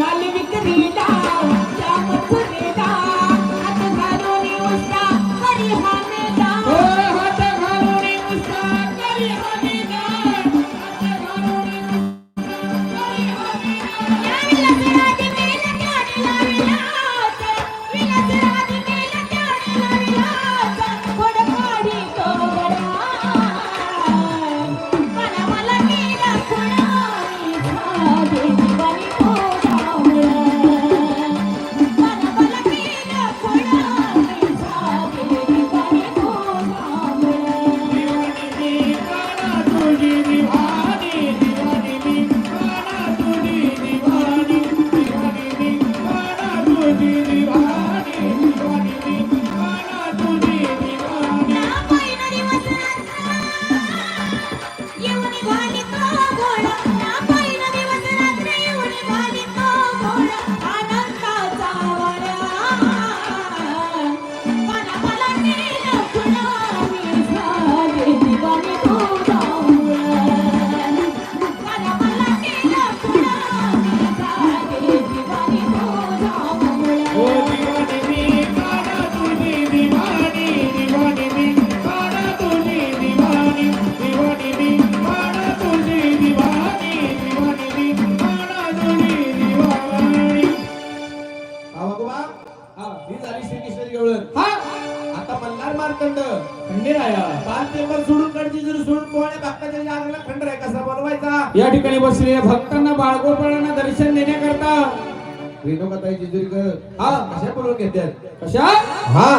மாலிவிக்கு Rita Thank you. केवळत हा! आता मल्हार मार्तंड खंडेराया. पाच पेपर सोडून काढची जर सोडून पोहणे भक्ताच्या जागेला खंडराय कसा बनवायचा? या ठिकाणी बसलेल्या भक्तांना बाळगोपाळांना दर्शन देण्याकरता. रेणुकाताई जेजुरीकर हा कशा बोलून घेतात कशा? हा.